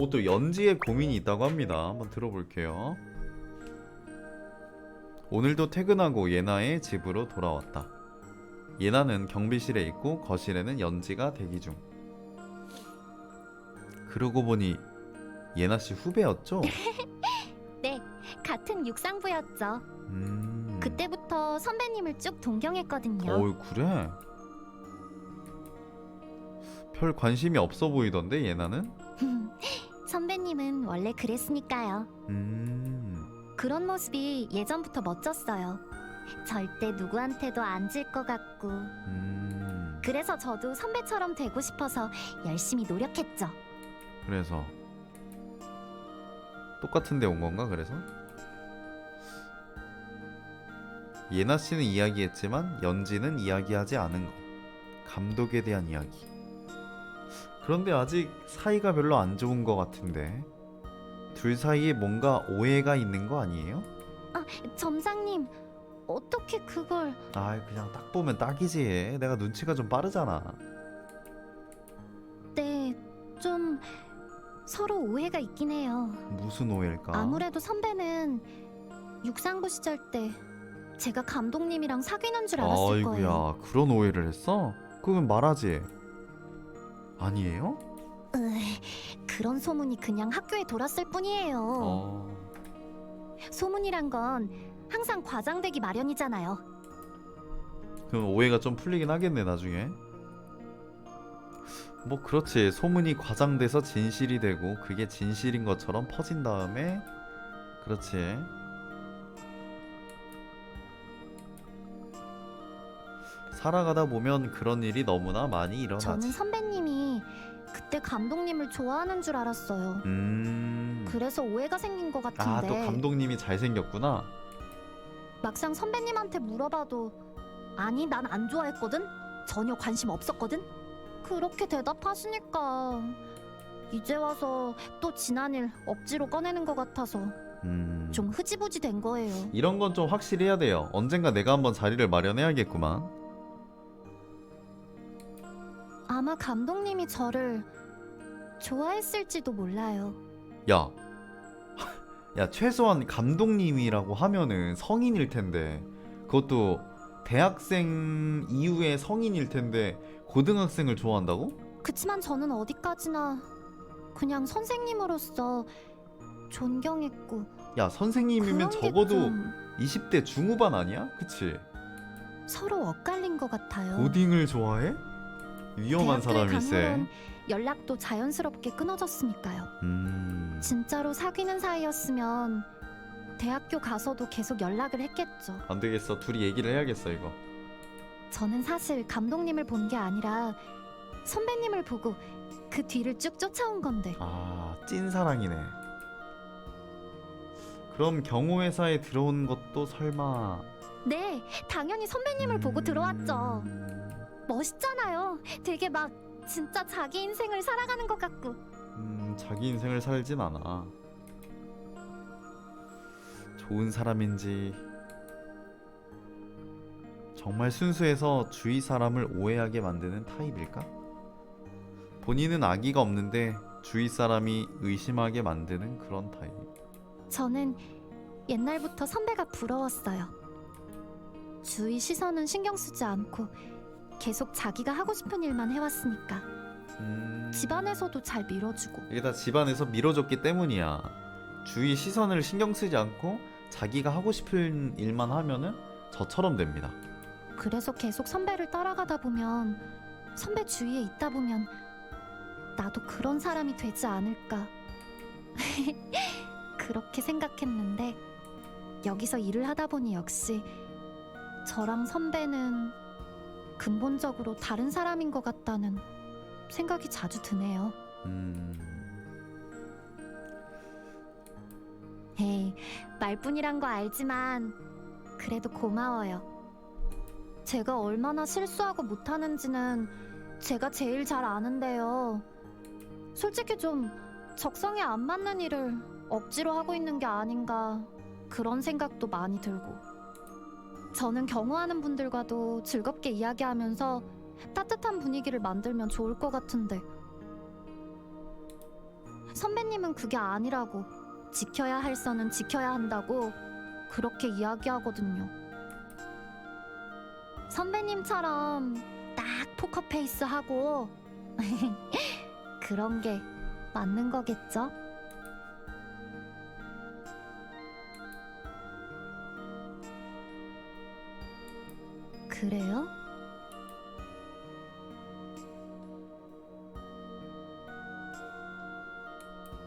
오, 또 연지의 고민이 있다고 합니다. 한번 들어볼게요. 오늘도 퇴근하고 예나의 집으로 돌아왔다. 예나는 경비실에 있고 거실에는 연지가 대기 중. 그러고 보니 예나 씨 후배였죠? 네, 같은 육상부였죠. 음. 그때부터 선배님을 쭉 동경했거든요. 어이 그래? 별 관심이 없어 보이던데 예나는? 선배님은 원래 그랬으니까요. 음. 그런 모습이 예전부터 멋졌어요. 절대 누구한테도 안 질 것 같고. 음. 그래서 저도 선배처럼 되고 싶어서 열심히 노력했죠. 그래서 똑같은 데 온 건가 그래서? 예나 씨는 이야기했지만 연지는 이야기하지 않은 것. 감독에 대한 이야기. 그런데 아직 사이가 별로 안 좋은 것 같은데. 둘 사이에 뭔가 오해가 있는 거 아니에요? 점장님, 어떻게 그걸... 아, 그냥 딱 보면 딱이지. 내가 눈치가 좀 빠르잖아. 네, 좀 서로 오해가 있긴 해요. 무슨 오해일까? 아무래도 선배는 육상부 시절 때 제가 감독님이랑 사귀는 줄 알았을 거예요. 아이고야, 그런 오해를 했어? 그건 말하지. 아니에요? 으이, 그런 소문이 그냥 학교에 돌았을 뿐이에요. 어. 소문이란 건 항상 과장되기 마련이잖아요. 그럼 오해가 좀 풀리긴 하겠네 나중에 뭐 그렇지 소문이 과장돼서 진실이 되고 그게 진실인 것처럼 퍼진 다음에 그렇지 살아가다 보면 그런 일이 너무나 많이 일어나지 저는 선배님이 그때 감독님을 좋아하는 줄 알았어요. 음... 그래서 오해가 생긴 것아 같은데. 또 감독님이 잘생겼구나. 막상 선배님한테 물어봐도 아니 난 안 좋아했거든? 전혀 관심 없었거든? 그렇게 대답하시니까 이제 와서 또 지난 일 억지로 꺼내는 것 같아서 음... 좀 흐지부지 된 거예요. 이런 건 좀 확실히 해야 돼요. 언젠가 내가 한번 자리를 마련해야겠구만. 아마 감독님이 저를 좋아했을지도 몰라요 야, 야 최소한 감독님이라고 하면은 성인일 텐데 그것도 대학생 이후에 성인일 텐데 고등학생을 좋아한다고? 그치만 저는 어디까지나 그냥 선생님으로서 존경했고 야 선생님이면 그런 게 적어도 좀 20대 중후반 아니야? 그치? 서로 엇갈린 것 같아요 고딩을 좋아해? 위험한 사람일세. 연락도 자연스럽게 끊어졌으니까요. 음, 진짜로 사귀는 사이였으면 대학교 가서도 계속 연락을 했겠죠. 안 되겠어. 둘이 얘기를 해야겠어 이거. 저는 사실 감독님을 본 게 아니라 선배님을 보고 그 뒤를 쭉 쫓아온 건데 아, 찐 사랑이네. 그럼 경호 회사에 들어온 것도 설마 네, 당연히 선배님을 보고 들어왔죠. 음, 멋있잖아요. 되게 막 진짜 자기 인생을 살아가는 것 같고 음, 자기 인생을 살진 않아. 좋은 사람인지 정말 순수해서 주위 사람을 오해하게 만드는 타입일까? 본인은 악의가 없는데 주위 사람이 의심하게 만드는 그런 타입. 저는 옛날부터 선배가 부러웠어요. 주위 시선은 신경 쓰지 않고 계속 자기가 하고 싶은 일만 해왔으니까 음... 집안에서도 잘 밀어주고 이게 다 집안에서 밀어줬기 때문이야. 주위 시선을 신경 쓰지 않고 자기가 하고 싶은 일만 하면은 저처럼 됩니다. 그래서 계속 선배를 따라가다 보면 선배 주위에 있다 보면 나도 그런 사람이 되지 않을까 그렇게 생각했는데 여기서 일을 하다 보니 역시 저랑 선배는 근본적으로 다른 사람인 것 같다는 생각이 자주 드네요. 음... 에이, 말뿐이란 거 알지만 그래도 고마워요. 제가 얼마나 실수하고 못하는지는 제가 제일 잘 아는데요. 솔직히 좀 적성에 안 맞는 일을 억지로 하고 있는 게 아닌가 그런 생각도 많이 들고. 저는 경호하는 분들과도 즐겁게 이야기하면서 따뜻한 분위기를 만들면 좋을 것 같은데 선배님은 그게 아니라고 지켜야 할 선은 지켜야 한다고 그렇게 이야기하거든요. 선배님처럼 딱 포커페이스 하고 그런 게 맞는 거겠죠? 그래요?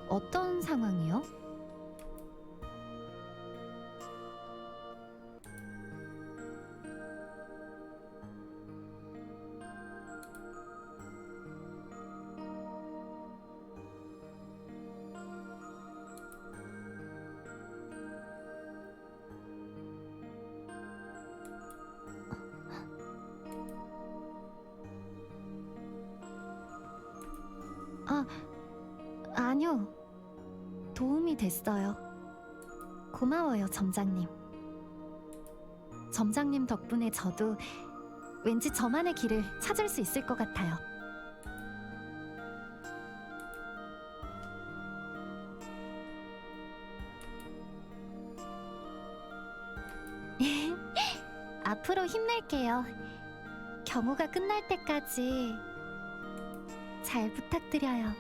어떤 상황이요? 아, 아니요. 도움이 됐어요. 고마워요, 점장님. 점장님 덕분에 저도 왠지 저만의 길을 찾을 수 있을 것 같아요. 앞으로 힘낼게요. 경호가 끝날 때까지 잘 부탁드려요.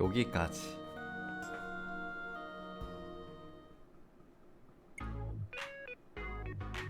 여기까지.